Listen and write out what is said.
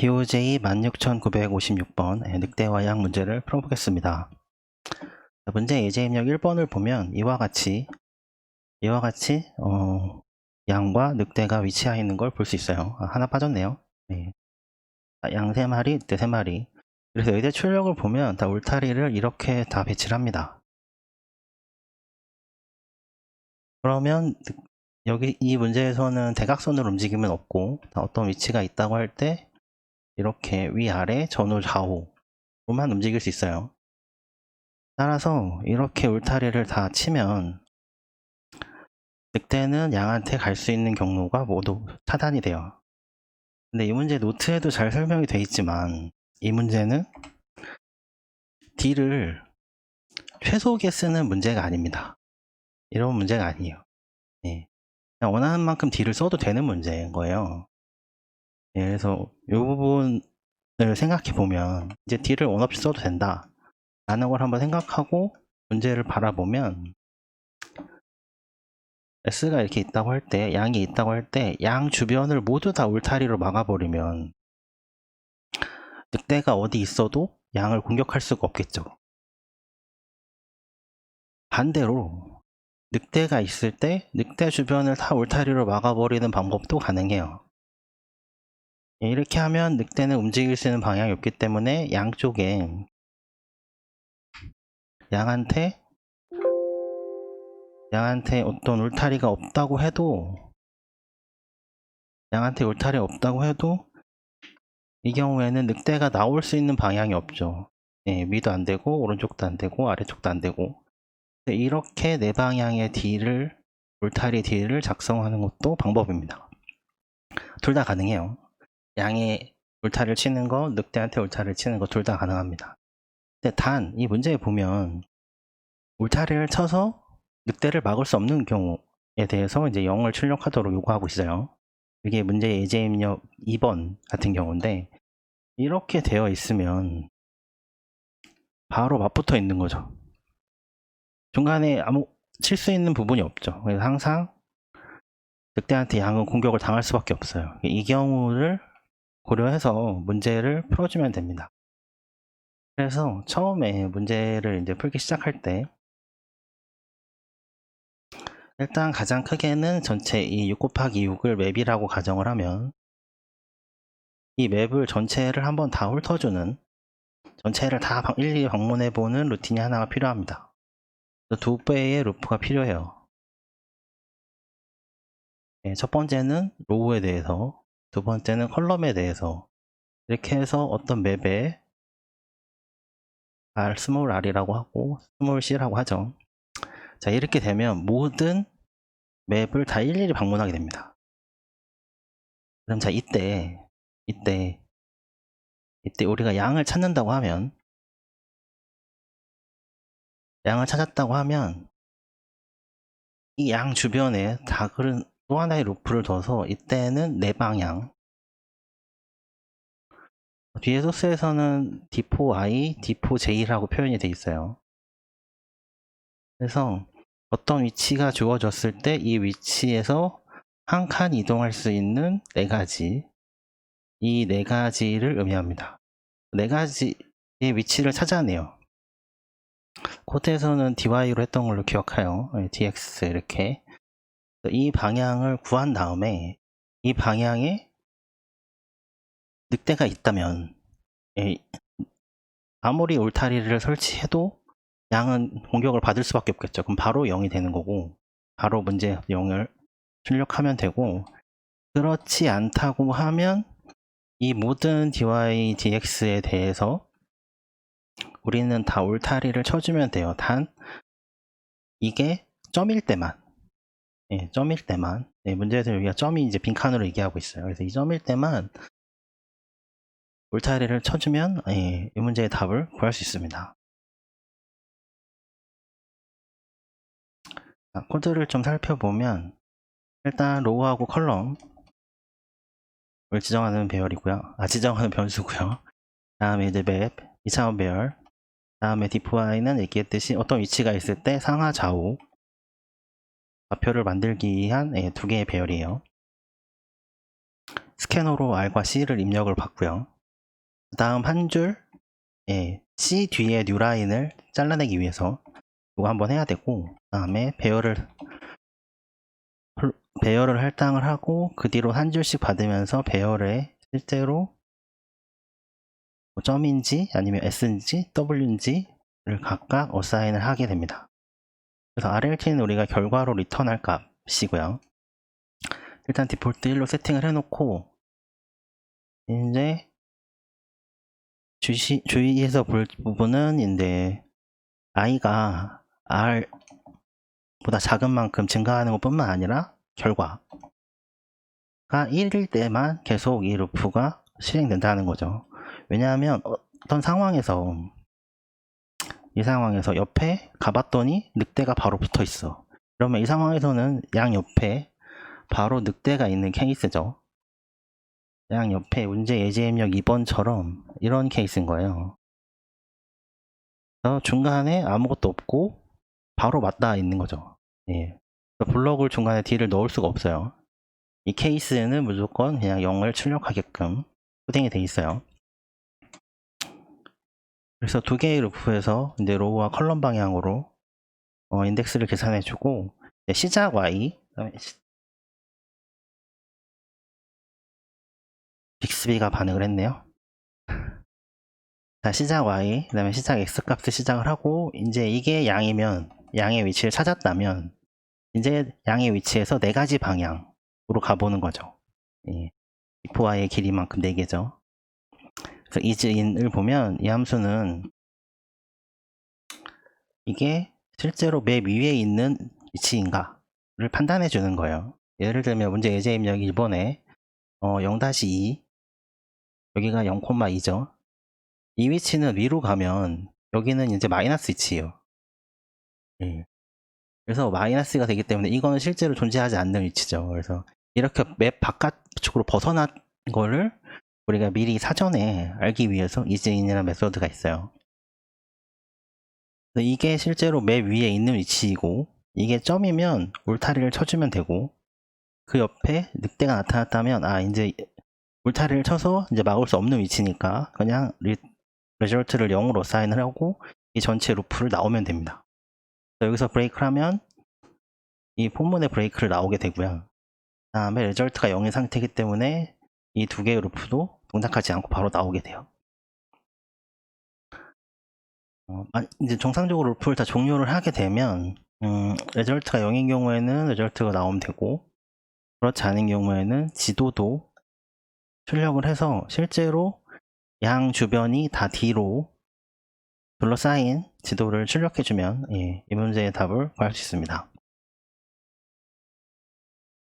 BOJ 16956번 늑대와 양 문제를 풀어보겠습니다. 자, 문제 예제 입력 1번을 보면 이와 같이 이와 같이 어, 양과 늑대가 위치하여 있는 걸 볼 수 있어요. 아, 하나 빠졌네요. 네. 양 3마리, 늑대 3마리. 그래서 의대 출력을 보면 다 울타리를 이렇게 다 배치를 합니다. 그러면 늑- 여기 이 문제에서는 대각선으로 움직임은 없고 다 어떤 위치가 있다고 할 때 이렇게 위아래 전후 좌우로만 움직일 수 있어요. 따라서 이렇게 울타리를 다 치면 늑대는 양한테 갈 수 있는 경로가 모두 차단이 돼요. 근데 이 문제 노트에도 잘 설명이 돼 있지만 이 문제는 D를 최소계 쓰는 문제가 아닙니다. 이런 문제가 아니에요. 예. 원하는 만큼 D를 써도 되는 문제인 거예요. 예, 그래서 이 부분을 생각해 보면 이제 D를 원 없이 써도 된다 라는 걸 한번 생각하고 문제를 바라보면 S가 이렇게 있다고 할 때, 양이 있다고 할 때, 양 주변을 모두 다 울타리로 막아버리면, 늑대가 어디 있어도 양을 공격할 수가 없겠죠. 반대로, 늑대가 있을 때, 늑대 주변을 다 울타리로 막아버리는 방법도 가능해요. 예, 이렇게 하면 늑대는 움직일 수 있는 방향이 없기 때문에 양쪽에 양한테 양한테 어떤 울타리가 없다고 해도 양한테 울타리 없다고 해도 이 경우에는 늑대가 나올 수 있는 방향이 없죠. 예, 위도 안 되고 오른쪽도 안 되고 아래쪽도 안 되고 이렇게 네 방향의 D를 울타리 D를 작성하는 것도 방법입니다. 둘 다 가능해요. 양의 울타리를 치는 거, 늑대한테 울타리를 치는 거 둘 다 가능합니다. 근데 단 이 문제에 보면 울타리를 쳐서 늑대를 막을 수 없는 경우에 대해서 이제 0을 출력하도록 요구하고 있어요. 이게 문제 예제 입력 2번 같은 경우인데 이렇게 되어 있으면 바로 맞붙어 있는 거죠. 중간에 아무 칠 수 있는 부분이 없죠. 그래서 항상 늑대한테 양은 공격을 당할 수밖에 없어요. 이 경우를 고려해서 문제를 풀어주면 됩니다. 그래서 처음에 문제를 이제 풀기 시작할 때 일단 가장 크게는 전체 이 6 곱하기 6을 맵이라고 가정을 하면 이 맵을 전체를 한번 다 훑어주는 전체를 다 방- 일일이 방문해보는 루틴이 하나가 필요합니다. 두 배의 루프가 필요해요. 네, 첫 번째는 로우에 대해서, 두 번째는 컬럼에 대해서 이렇게 해서 어떤 맵에 R, 스몰 R이라고 하고 스몰 C라고 하죠. 자 이렇게 되면 모든 맵을 다 일일이 방문하게 됩니다. 그럼 자 이때 이때 이때 우리가 양을 찾는다고 하면 양을 찾았다고 하면 이 양 주변에 다그른 또 하나의 루프를 둬서 이때는 네 방향 뒤에 소스에서는 D4i, D4j라고 표현이 돼 있어요. 그래서 어떤 위치가 주어졌을 때 이 위치에서 한 칸 이동할 수 있는 네 가지 이 네 가지를 의미합니다. 네 가지의 위치를 찾아내요. 코드에서는 dy로 했던 걸로 기억해요. 네, dx 이렇게 이 방향을 구한 다음에 이 방향에 늑대가 있다면 예, 아무리 울타리를 설치해도 양은 공격을 받을 수밖에 없겠죠. 그럼 바로 0이 되는 거고 바로 문제 0을 출력하면 되고 그렇지 않다고 하면 이 모든 dy, dx에 대해서 우리는 다 울타리를 쳐주면 돼요. 단 이게 점일 때만 예, 점일 때만 예, 문제에서 여기가 점이 이제 빈칸으로 얘기하고 있어요. 그래서 이 점일 때만 울타리를 쳐주면 예, 이 문제의 답을 구할 수 있습니다. 자, 코드를 좀 살펴보면 일단 로우하고 컬럼을 지정하는 배열이고요. 아 지정하는 변수고요. 다음에 이제 맵 2차원 배열 다음에 diff이는 얘기했듯이 어떤 위치가 있을 때 상하 좌우 좌표를 만들기 위한 예, 두 개의 배열이에요. 스캐너로 R과 C를 입력을 받고요. 그 다음 한 줄, 예, C 뒤에 뉴라인을 잘라내기 위해서 이거 한번 해야 되고, 그 다음에 배열을, 홀- 배열을 할당을 하고, 그 뒤로 한 줄씩 받으면서 배열에 실제로 뭐 점인지 아니면 S인지 W인지를 각각 어사인을 하게 됩니다. 그래서 RLT는 우리가 결과로 리턴할 값이고요. 일단 디폴트 1로 세팅을 해놓고 이제 주시, 주의해서 볼 부분은 이제 i가 r 보다 작은 만큼 증가하는 것뿐만 아니라 결과가 1일 때만 계속 이 루프가 실행된다는 거죠. 왜냐하면 어떤 상황에서 이 상황에서 옆에 가봤더니 늑대가 바로 붙어 있어. 그러면 이 상황에서는 양 옆에 바로 늑대가 있는 케이스죠. 양 옆에 문제 예제 입력 2번처럼 이런 케이스인 거예요. 중간에 아무것도 없고 바로 맞닿아 있는 거죠. 예. 그래서 블럭을 중간에 D를 넣을 수가 없어요. 이 케이스는 무조건 그냥 0을 출력하게끔 코딩이 돼 있어요. 그래서 두 개의 루프에서 이제 로우와 컬럼 방향으로 어, 인덱스를 계산해 주고 이제 시작 y 빅스비가 반응을 했네요. 자 시작 y 그 다음에 시작 x 값을 시작을 하고 이제 이게 양이면 양의 위치를 찾았다면 이제 양의 위치에서 네 가지 방향으로 가보는 거죠. 예. y의 길이만큼 네 개죠. 그래서 is인을 보면 이 함수는 이게 실제로 맵 위에 있는 위치인가를 판단해 주는 거예요. 예를 들면 문제 예제 입력 1번에 어, 0-2 여기가 0,2죠. 이 위치는 위로 가면 여기는 이제 마이너스 위치예요. 예. 그래서 마이너스가 되기 때문에 이거는 실제로 존재하지 않는 위치죠. 그래서 이렇게 맵 바깥쪽으로 벗어난 거를 우리가 미리 사전에 알기 위해서 이즈인이라는 메소드가 있어요. 이게 실제로 맵 위에 있는 위치이고 이게 점이면 울타리를 쳐주면 되고 그 옆에 늑대가 나타났다면 아 이제 울타리를 쳐서 이제 막을 수 없는 위치니까 그냥 리, 레저트를 0으로 사인을 하고 이 전체 루프를 나오면 됩니다. 여기서 브레이크를 하면 이 본문에 브레이크를 나오게 되고요. 그 다음에 레저트가 0인 상태이기 때문에 이 두 개의 루프도 동작하지 않고 바로 나오게 돼요. 어, 아, 이제 정상적으로 루프를 다 종료를 하게 되면 음, 레저트가 0인 경우에는 레저트가 나오면 되고 그렇지 않은 경우에는 지도도 출력을 해서 실제로 양 주변이 다 D로 둘러싸인 지도를 출력해주면 예, 이 문제의 답을 구할 수 있습니다.